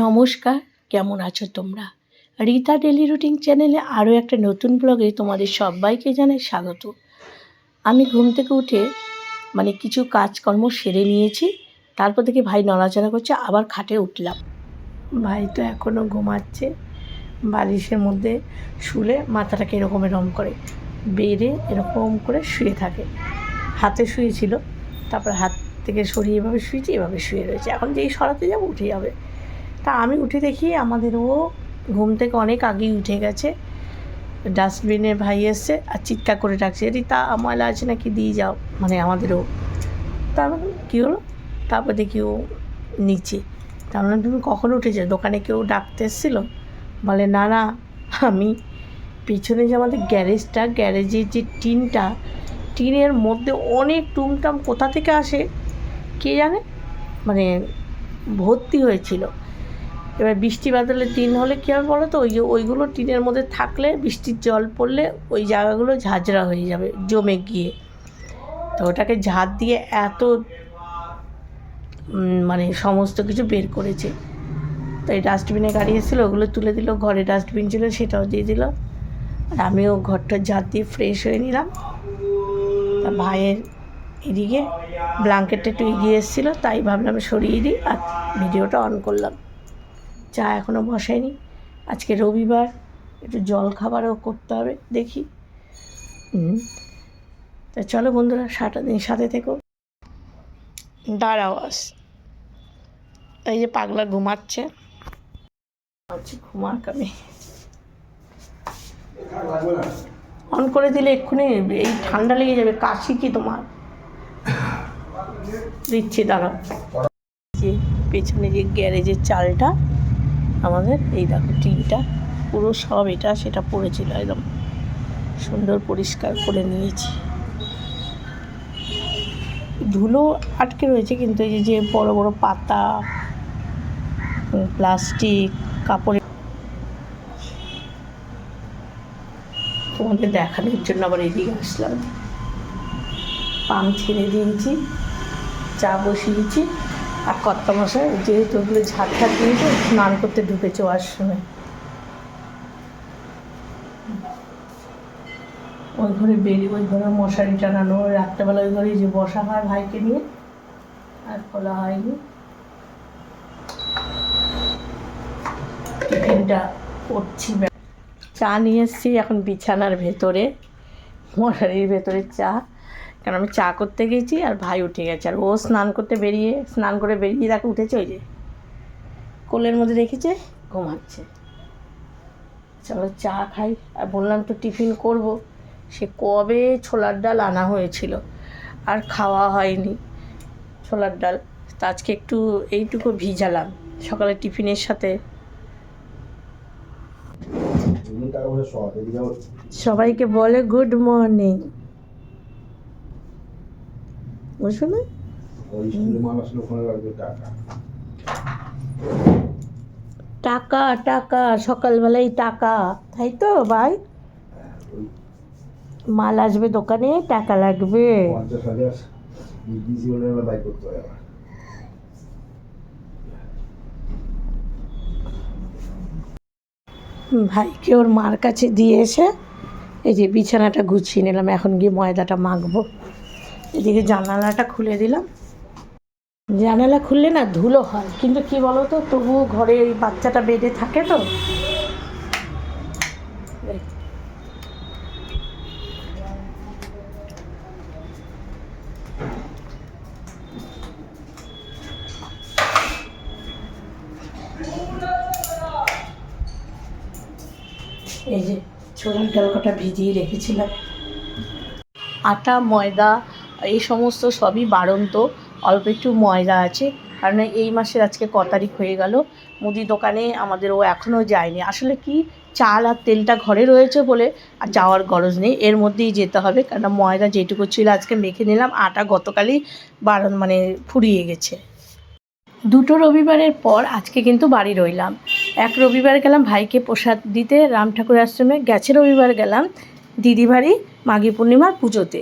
নমস্কার, কেমন আছো তোমরা? রীতা ডেলি রুটিন চ্যানেলে আরও একটা নতুন ব্লগে তোমাদের সবাইকে জানাই স্বাগত। আমি ঘুম থেকে উঠে মানে কিছু কাজকর্ম সেরে নিয়েছি, তারপর থেকে ভাই নড়াচড়া করছে, আবার খাটে উঠলাম। ভাই তো এখনও ঘুমাচ্ছে, বালিশের মধ্যে শুলে মাথাটাকে এরকম এরকম করে বেড়ে এরকম করে শুয়ে থাকে। হাতে শুয়েছিল, তারপর হাত থেকে সরিয়ে এভাবে শুয়েছি, এভাবে শুয়ে রয়েছে। এখন যেই সরাতে যাব উঠে যাবে তা আমি উঠে দেখি আমাদের ও ঘুম থেকে অনেক আগেই উঠে গেছে। ডাস্টবিনে ভাই এসছে আর চিৎকার করে ডাকছে তা ময়লা আছে নাকি? দিয়ে যাও। মানে আমাদেরও। তারপর কী হলো? তারপর দেখি ও নিচে। তার মানে তুমি কখন উঠেছো? দোকানে কেউ ডাকতে এসেছিল? বলে, না না, আমি পিছনে যে আমাদের গ্যারেজটা, গ্যারেজের যে টিনটা, টিনের মধ্যে অনেক টুমটাম কোথা থেকে আসে কে জানে? মানে ভর্তি হয়েছিল। এবার বৃষ্টি বাদলে টিন হলে কী হবে বলো তো ওই যে ওইগুলো টিনের মধ্যে থাকলে বৃষ্টির জল পড়লে ওই জায়গাগুলো ঝাঁঝরা হয়ে যাবে, জমে গিয়ে। তো ওটাকে ঝাঁট দিয়ে এত মানে সমস্ত কিছু বের করেছে। তো এই ডাস্টবিনে গাড়ি এসেছিল, ওগুলো তুলে দিল, ঘরে ডাস্টবিন ছিল, সেটাও দিয়ে দিল। আর আমিও ঘরটা ঝাঁট দিয়ে ফ্রেশ হয়ে নিলাম। তা ভাইয়ের এদিকে ব্ল্যাঙ্কেটটা একটু এগিয়ে এসেছিল, তাই ভাবলাম সরিয়ে দিই, আর ভিডিওটা অন করলাম। চা এখনও বসায়নি। আজকে রবিবার, একটু জল খাবারও করতে হবে, দেখি। তা চলো বন্ধুরা সারাটা দিন সাথে থেকো। দাঁড়াও আস। এই যে পাগলা ঘুমাচ্ছে। ঘুমাক আমি। অন করে দিলে এক্ষুনি এই ঠান্ডা লেগে যাবে, কাশি কি তোমার? দিচ্ছি, দাঁড়াও। যে পেছনে যে গ্যারেজের চালটা আমাদের এই দেখো টিনটা পুরো সব এটা সেটা পড়েছিল একদম সুন্দর পরিষ্কার করে নিয়েছি। ধুলো আটকে রয়েছে কিন্তু এই যে বড় বড় পাতা, প্লাস্টিক, কাপড় তোমাদের দেখানোর জন্য আবার এদিকে আসলাম। পাম ছেড়ে দিয়েছি, চা বসিয়েছি। আর কর্তা মশাই যেহেতু ওগুলো ঝাঁট দিয়েছে স্নান করতে ঢুকেছে ওয়ার সময় ওই ঘরে বেরিয়ে ওই ঘরে মশারি টানানো রাত্রেবেলা ওই ঘরে যে বসা হয় ভাইকে নিয়ে, আর খোলা হয়নি। টিফিনটা করছি চা নিয়ে এসেছি এখন বিছানার ভেতরে, মশারির ভেতরে চা। কারণ আমি চা করতে গেছি আর ভাই উঠে গেছে। আর ও স্নান করতে বেরিয়ে স্নান করে বেরিয়ে তাকে উঠেছে ওই যে কোলের মধ্যে রেখেছে ঘুমাচ্ছে। চলো চা খাই। আর বললাম তো টিফিন করব। সে কবে ছোলার ডাল আনা হয়েছিল? আর খাওয়া হয়নি ছোলার ডাল। তা আজকে একটু এইটুকু ভিজালাম সকালে টিফিনের সাথে। সবাইকে বলে গুড মর্নিং ওই লাগবে টাকা। টাকা সকালবেলায় টাকা তাই তো ভাই? মাল আসবে দোকানে টাকা লাগবে। ভাইকে ওর মার কাছে দিয়ে এসে এই যে বিছানাটা গুছিয়ে নিলাম এখন গিয়ে ময়দাটা মাখবো। এদিকে জানালাটা খুলে দিলাম। জানালা খুললে না ধুলো হয়, কিন্তু কি বলো তো তবুও ঘরে ওই বাচ্চাটা বেডে থাকে তো। এই যে ছোলার ডাল ভিজিয়ে রেখেছিলাম। আটা, ময়দা এই সমস্ত সবই বাড়ন্ত, অল্প একটু ময়দা আছে, কারণ এই মাসের আজকে ক তারিখ হয়ে গেল, মুদি দোকানে আমাদের ও এখনও যায়নি। আসলে কি, চাল আর তেলটা ঘরে রয়েছে বলে আর যাওয়ার গরজ নেই, এর মধ্যেই যেতে হবে কারণ ময়দা যেটুকু ছিল আজকে মেখে নিলাম, আটা গতকালই বারণ মানে ফুরিয়ে গেছে। দুটো রবিবারের পর আজকে কিন্তু বাড়ি রইলাম। এক রবিবার গেলাম ভাইকে প্রসাদ দিতে, রাম ঠাকুর আশ্রমে, গেছে রবিবার গেলাম দিদি বাড়ি মাঘী পূর্ণিমার পুজোতে।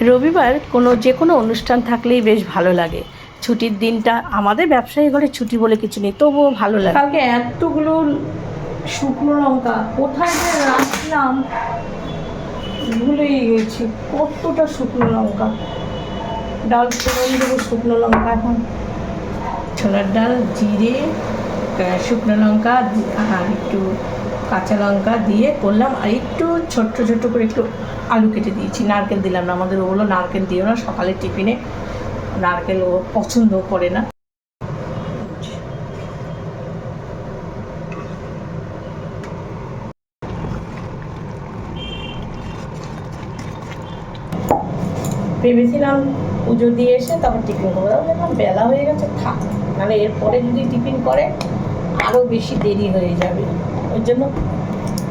রবিবার কোনো যে কোনো অনুষ্ঠান থাকলেই বেশ ভালো লাগে। ছুটির দিনটা আমাদের ব্যবসায়ী ঘরে ছুটি বলে কিছু নেই, তবুও ভালো লাগে। কালকে এতগুলো শুকনো লঙ্কা, কোথায় যে রাখলাম ভুলেই গেছি, কতটা শুকনো লঙ্কা। ডাল দেবো শুকনো লঙ্কা এখন। ছোলার ডাল, জিরে শুকনো লঙ্কা, আর একটু কাঁচা লঙ্কা দিয়ে করলাম আর একটু ছোট্ট ছোট্ট করে একটু আলু কেটে দিয়েছি। নারকেল দিলাম না, আমাদের ওগুলো নারকেল দিও না, সকালে টিফিনে নারকেল ও পছন্দ করে না। ভেবেছিলাম পুজো দিয়ে এসে তারপর টিফিন করব, তারপর দেখলাম বেলা হয়ে গেছে, থাক। নাহলে এরপরে যদি টিফিন করে আরও বেশি দেরি হয়ে যাবে। ওই জন্য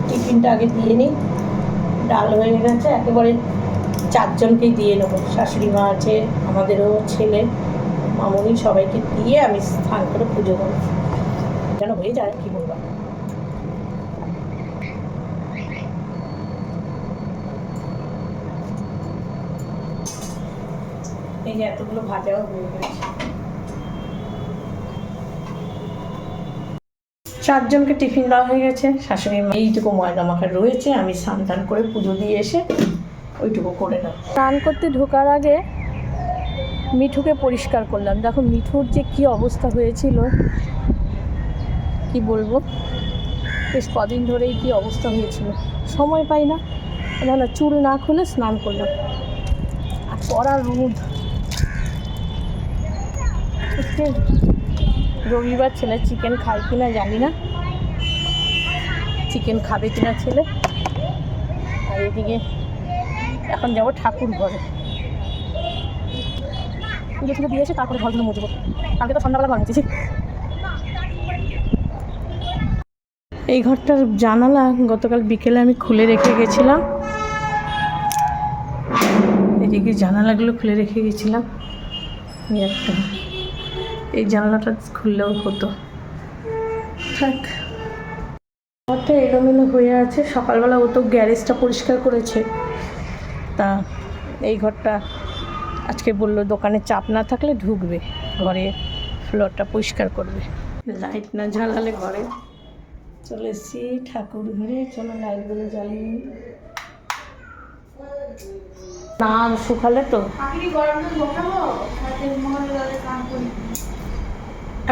টিফিনটা আগে দিয়ে নিই। ডাল হয়ে গেছে, একেবারে চারজনকেই দিয়ে নেব। শাশুড়ি মা আছে, আমাদেরও ছেলে, মামনি সবাইকে দিয়ে আমি স্নান করে পুজো করব। যেন হয়ে যায়, কী বলব? এই যে এতগুলো ভাজাও হয়ে গেছে। চারজনকে টিফিন দেওয়া হয়ে গেছে শাশুড়ি মা এইটুকু ময়দা মাখা রয়েছে, আমি স্নান করে পুজো দিয়ে এসে ওইটুকু করে নেব। স্নান করতে ঢোকার আগে মিঠুকে পরিষ্কার করলাম। দেখো মিঠুর যে কি অবস্থা হয়েছিল, কি বলব? বেশ কদিন ধরেই কি অবস্থা হয়েছিল। সময় পাই না। না চুল না খুলে স্নান করলাম। আর পড়া রোদ। রবিবার ছেলে চিকেন খায় কিনা জানি না। চিকেন খাবে কিনা ছেলে। আর এদিকে এখন যাব ঠাকুর ঘরে। পুজো টুজো দিয়ে এসে তারপরে ঘরগুলো মুছবো। কালকে তো সন্ধ্যাবেলা ঘর এই ঘরটার জানালা গতকাল বিকেলে আমি খুলে রেখে গেছিলাম। এদিকে জানালাগুলো খুলে রেখে গেছিলাম। একটা। এই জানলাটা খুললেও হতো। থাক। ঘরটা এলোমেলো হয়ে আছে। সকালবেলা ও তো গ্যারেজটা পরিষ্কার করেছে। তা এই ঘরটা আজকে বলল দোকানে চাপ না থাকলে ঢুকবে। ঘরে ফ্লোরটা পরিষ্কার করবে। লাইট না জ্বালালে ঘরে চলে এসছি ঠাকুর ঘরে। চলো লাইটগুলো জ্বালিয়ে নিই। না শুকালে তো।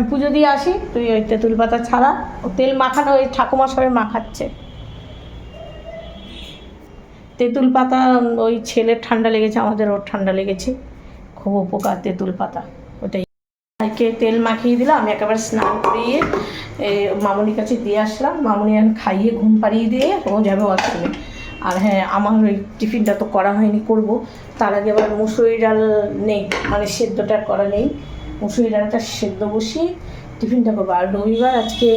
পুজো দিয়ে আসি, তুই ওই তেঁতুল পাতা ছাড়া। ও তেল মাখানো, ওই ঠাকুমা সবাই মাখাচ্ছে। তেঁতুল পাতা, ওই ছেলের ঠান্ডা লেগেছে, আমাদের ওর ঠান্ডা লেগেছে। খুব উপকার তেঁতুল পাতা, ওটাই। ভাইকে তেল মাখিয়ে দিলাম, আমি একেবারে স্নান করিয়ে মামনির কাছে দিয়ে আসলাম। মামনি খাইয়ে ঘুম পাড়িয়ে দিয়ে ও যাবে ওয়াশরুমে। আর হ্যাঁ আমার ওই টিফিনটা তো করা হয়নি, করব। তার আগে আবার মুসুরি ডাল নেই মানে সেদ্ধটা করা নেই। মুসুরি ডালটা সেদ্ধ বসিয়ে টিফিনটা করব। আর রবিবার আজকে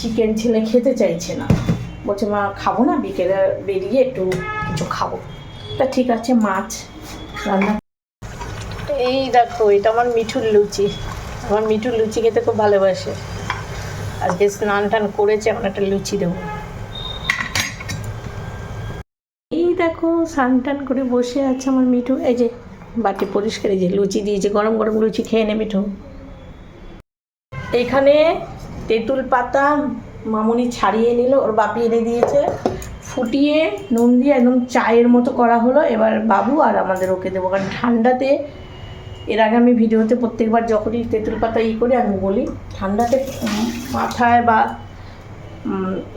চিকেন ছেলে খেতে চাইছে না। বলছে, মা, খাব না, বিকেলে বেরিয়ে একটু কিছু খাব। তা ঠিক আছে, মাছ রান্না এই দেখো, এটা আমার মিঠুর লুচি। আমার মিঠুর লুচি খেতে খুব ভালোবাসে। আজকে স্নান টান করেছে, এখন একটা লুচি দেবো। এই দেখো, স্নান টান করে বসে আছে আমার মিঠু। এই যে বাটি পরিষ্কার যে লুচি দিয়েছে গরম গরম লুচি খেয়ে নেবে মিঠু এখানে তেঁতুল পাতা মামুনি ছাড়িয়ে নিল, ওর বাপি এনে দিয়েছে। ফুটিয়ে নুন দিয়ে একদম চায়ের মতো করা হলো, এবার বাবু আর আমাদের ওকে দেবো। কারণ ঠান্ডাতে, এর আগে আমি ভিডিওতে প্রত্যেকবার যখনই তেঁতুল পাতা ই করি, আমি বলি, ঠান্ডাতে মাথায় বা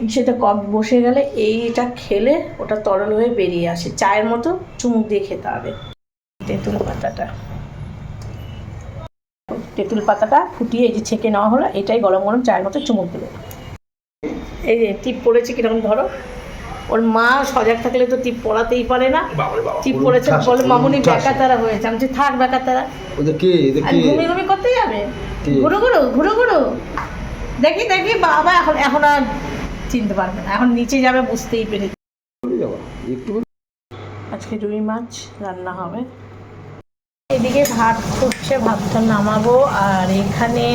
ইসেতে কফ বসে গেলে এইটা খেলে ওটা তরল হয়ে বেরিয়ে আসে। চায়ের মতো চুমুক দিয়ে খেতে হবে। তেঁতুল পাতাটা। তেঁতুল পাতাটা ফুটিয়ে এই যে ছেঁকে নেওয়া হলো এটাই গরম গরম চায়ের মতো চুমুক দেবে এই যে টিপ পড়েছে কীরকম ধরো? ওর মা সজাগ থাকলে তো টিপ পড়াতেই পারে না। টিপ পড়েছে বলে মামুনি। বেকাতারা হয়েছে। আমি থাক বেকাতারা ঘুমি ঘুমি করতে যাবে? ঘুরো ঘুরো ঘুরো ঘুরো। দেখি দেখি বাবা এখন এখন আর চিনতে পারবে না। এখন নিচে যাবে বুঝতেই পেরেছি। আজকে রুই মাছ রান্না হবে। এদিকে ভাত খুঁজছে ভাতটা নামাবো, আর এখানে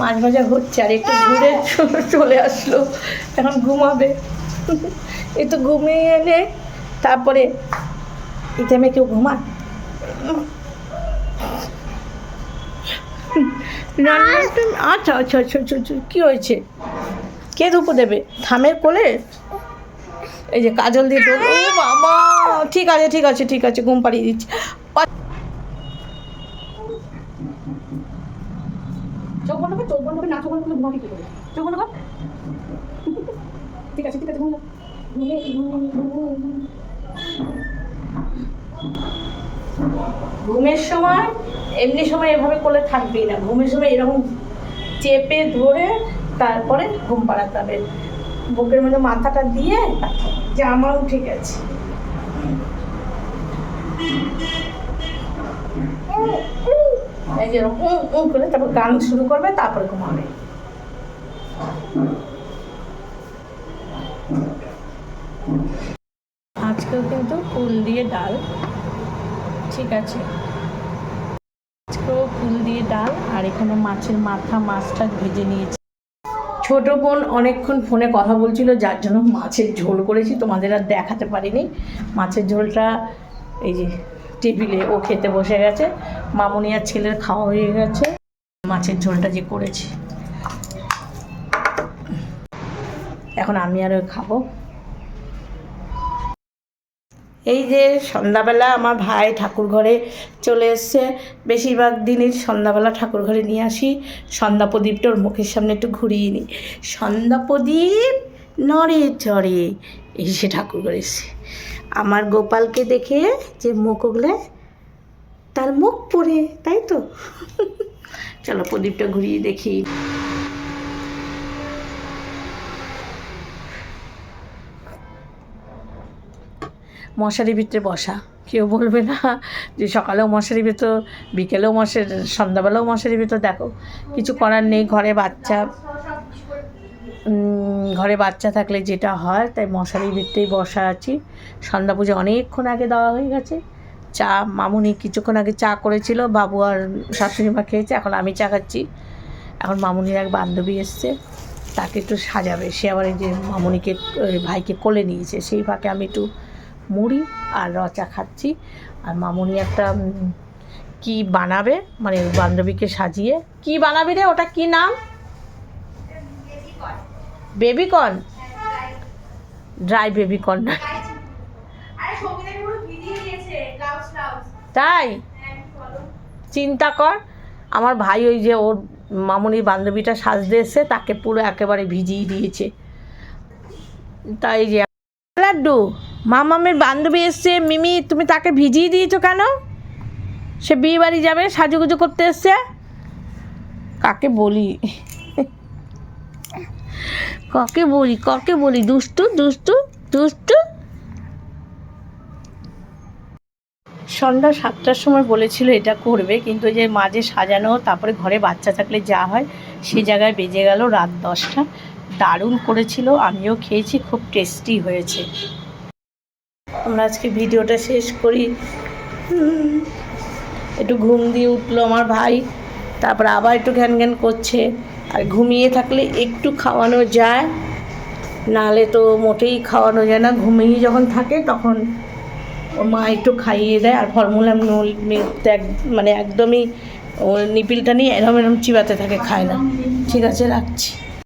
মাছ ভাজা হচ্ছে, আর একটু ঘুরে চলে আসলো, এখন ঘুমাবে। একটু ঘুমিয়ে এনে তারপরে এই টাইমে কেউ ঘুমায়? আচ্ছা আচ্ছা আচ্ছা আচ্ছা আচ্ছা কী হয়েছে? কে ধুপো দেবে? থামের কোলে? এই যে কাজল দিয়ে দেবো ও বাবা! ঠিক আছে ঠিক আছে ঠিক আছে, ঘুম পাড়িয়ে দিচ্ছি। চোখ বন্ধ না ঠিক আছে ঠিক আছে, ঘুমা ঘুমিয়ে ঘুমিয়ে ঘুমের সময়, এমনি সময় এভাবে করলে থাকবেই না। ঘুমের সময় এরকম চেপে ধরে তারপরে ঘুম পাড়াতে হবে। বুকের মধ্যে মাথাটা দিয়ে ঠিক আছে। যে এরকম উম উম করে তারপর গান শুরু করবে, তারপরে ঘুমাবে। আজকেও কিন্তু ফুল দিয়ে ডাল। ঠিক আছে। আজকেও ফুল দিয়ে ডাল আর এখানে মাছের মাথা, মাছটা ভেজে নিয়েছি। ছোট বোন অনেকক্ষণ ফোনে কথা বলছিল, যার জন্য মাছের ঝোল করেছি, তোমাদের আর দেখাতে পারিনি। মাছের ঝোলটা এই যে টেবিলে ও খেতে বসে গেছে। মামুনি আর ছেলের খাওয়া হয়ে গেছে। মাছের ঝোলটা যে করেছি। এখন আমি আর খাব। এই যে সন্ধ্যাবেলা আমার ভাই ঠাকুর ঘরে চলে এসছে, বেশিরভাগ দিনই সন্ধ্যাবেলা ঠাকুর ঘরে নিয়ে আসি। সন্ধ্যা প্রদীপটা ওর মুখের সামনে একটু ঘুরিয়ে নিই। সন্ধ্যা প্রদীপ নড়ে চড়ে এসে ঠাকুর ঘরে এসছে। আমার গোপালকে দেখে যে মুখ উগলে তার মুখ পড়ে, তাই তো? চলো প্রদীপটা ঘুরিয়ে দেখি। মশারি ভিতরে বসা। কেউ বলবে না যে সকালেও মশারি ভিতর, বিকেলেও মশারি, সন্ধ্যাবেলাও মশারি ভিতর। দেখো, কিছু করার নেই, ঘরে বাচ্চা। ঘরে বাচ্চা থাকলে যেটা হয়, তাই মশারির ভিতরেই বসা আছি। সন্ধ্যা পুজো অনেকক্ষণ আগে দেওয়া হয়ে গেছে। চা, মামুনি কিছুক্ষণ আগে চা করেছিল, বাবু আর শাশুড়ি মা খেয়েছে, এখন আমি চা খাচ্ছি। এখন মামুনির এক বান্ধবী এসছে, তাকে একটু সাজাবে। সে আবার এই যে মামুনিকে ভাইকে কোলে নিয়েছে, সেই ফাঁকে আমি একটু মুড়ি আর রচা খাচ্ছি। আর মামুনি একটা কি বানাবে? মানে বান্ধবীকে সাজিয়ে। কি বানাবি রে? ওটা কি নাম? বেবিকর্ন? ড্রাই বেবিকর্ন না। তাই? চিন্তা কর। আমার ভাই ওই যে ওর মামুনির বান্ধবীটা সাজতে এসছে, তাকে পুরো একেবারে ভিজিয়ে দিয়েছে। তাই যে, লাড্ডু? মামামের বান্ধবী এসছে, মিমি, তুমি তাকে ভিজিয়ে দিয়েছ কেন? সে বিয়ে বাড়ি যাবে, সাজুগুজু করতে এসছে? কাকে বলি? কাকে বলি কাকে বলি? দুষ্টু দুষ্টু দুষ্টু? সন্ধ্যা সাতটার সময় বলেছিল এটা করবে, কিন্তু যে মাঝে সাজানো, তারপরে ঘরে বাচ্চা থাকলে যা হয়, সে জায়গায় বেজে গেল রাত দশটা। দারুণ করেছিল, আমিও খেয়েছি, খুব টেস্টি হয়েছে। আমরা আজকে ভিডিওটা শেষ করি। একটু ঘুম দিয়ে উঠল আমার ভাই, তারপর আবার একটু ঘ্যান ঘ্যান করছে। আর ঘুমিয়ে থাকলে একটু খাওয়ানো যায়, নাহলে তো মোটেই খাওয়ানো যায় না। ঘুমিয়ে যখন থাকে তখন ওর মা একটু খাইয়ে দেয় আর ফর্মুলা এক মানে একদমই ও নিপিলটা নিয়ে এরম এরম চিবাতে থাকে, খায় না। ঠিক আছে, রাখছি।